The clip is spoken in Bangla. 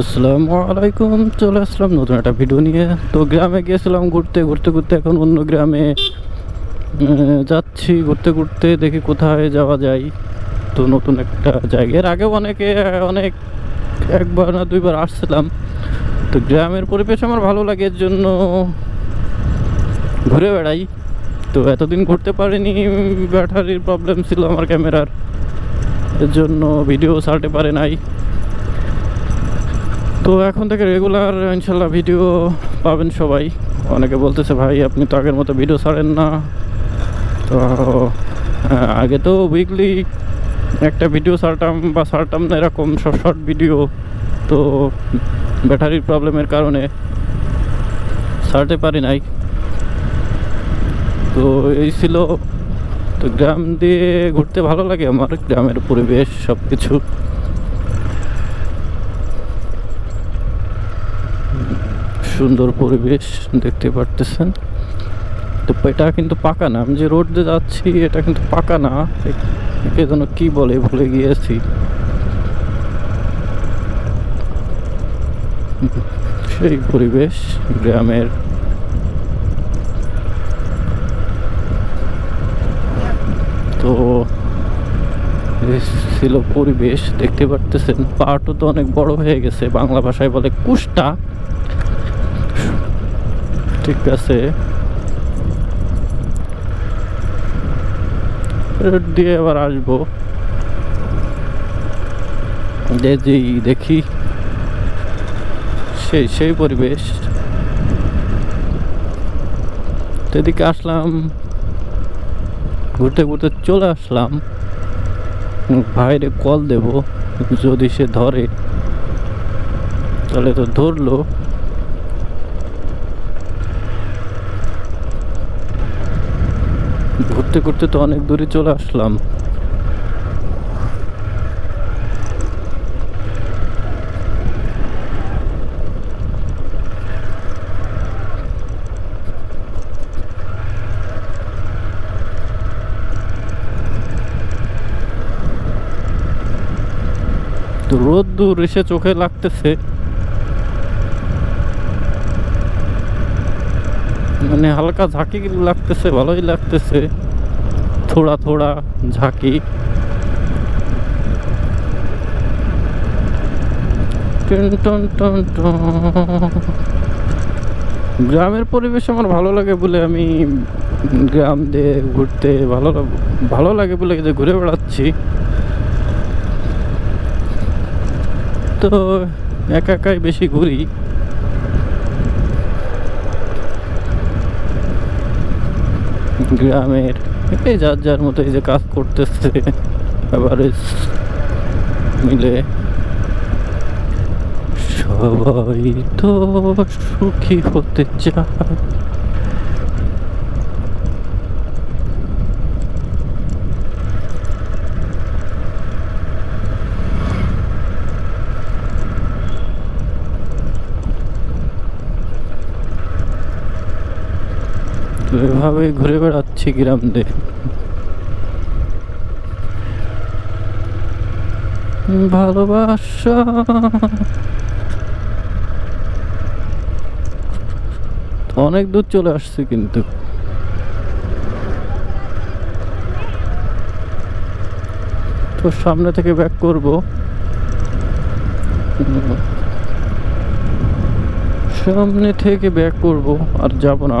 আসসালামু আলাইকুম, চলে আসলাম নতুন একটা ভিডিও নিয়ে। তো গ্রামে গিয়েছিলাম ঘুরতে ঘুরতে ঘুরতে এখন অন্য গ্রামে যাচ্ছি ঘুরতে ঘুরতে, দেখি কোথায় যাওয়া যায়। তো নতুন একটা জায়গা। এর আগেও অনেকে, অনেক, একবার না দুইবার আসছিলাম। তো গ্রামের পরিবেশ আমার ভালো লাগে, এর জন্য ঘুরে বেড়াই। তো এতদিন ঘুরতে পারিনি, ব্যাটারির প্রবলেম ছিল আমার ক্যামেরার। এর জন্য ভিডিও ছাড়তে পারে নাই। তো এখন থেকে রেগুলার ইনশাল্লাহ ভিডিও পাবেন সবাই। অনেকে বলতেছে, ভাই, আপনি তো আগের মতো ভিডিও ছাড়েন না। তো আগে তো উইকলি একটা ভিডিও ছাড়তাম বা ছাড়তাম না এরকম সব শর্ট ভিডিও তো, ব্যাটারির প্রবলেমের কারণে ছাড়তে পারি নাই। তো, এই ছিল। তো, গ্রাম দিয়ে ঘুরতে ভালো লাগে আমার। গ্রামের পরিবেশ সব কিছু সুন্দর পরিবেশ দেখতে পারতেছেন। তো এটা কিন্তু পাকা না, আমি যে রোড দিয়ে যাচ্ছি, এটা কিন্তু পাকা না। একে যেন কি বলে, ভুলে গিয়েছি। সেই পরিবেশ, গ্রামের। তো ছিল পরিবেশ, দেখতে পারতেছেন। পাহাড়টা তো অনেক বড় হয়ে গেছে, বাংলা ভাষায় বলে কুষ্টা। ঠিক আছে। রোড দিয়ে আবার আসব। যে যেই দেখি। সেই সেই পরিবেশ। তো এদিকে আসলাম। ঘুরতে ঘুরতে চলে আসলাম। ভাইরে কল দেব, যদি সে ধরে। তাহলে তো ধরলো। ঘুরতে করতে তো অনেক দূরে চলে আসলাম। তো রোদ দূর এসে চোখে লাগতেছে। মানে হালকা ঝাঁকি লাগতেছে, ভালোই লাগতেছে। থোড়া ঝাঁকি টুন। গ্রামের পরিবেশ আমার ভালো লাগে বলে আমি গ্রাম দিয়ে ঘুরতে ভালো ভালো লাগে বলে যে ঘুরে বেড়াচ্ছি। তো একা একাই বেশি ঘুরি। গ্রামের এই যার যার মতো এই যে কাজ করতেছে আবার মিলে। সবাই তো সুখী হতে চায়। তো এভাবেই ঘুরে বেড়াচ্ছি গ্রাম। দিয়ে ভালোবাসা। অনেক দূর চলে আসছে কিন্তু। তো সামনে থেকে ব্যাক করব। সামনে থেকে ব্যাক করব আর যাব না।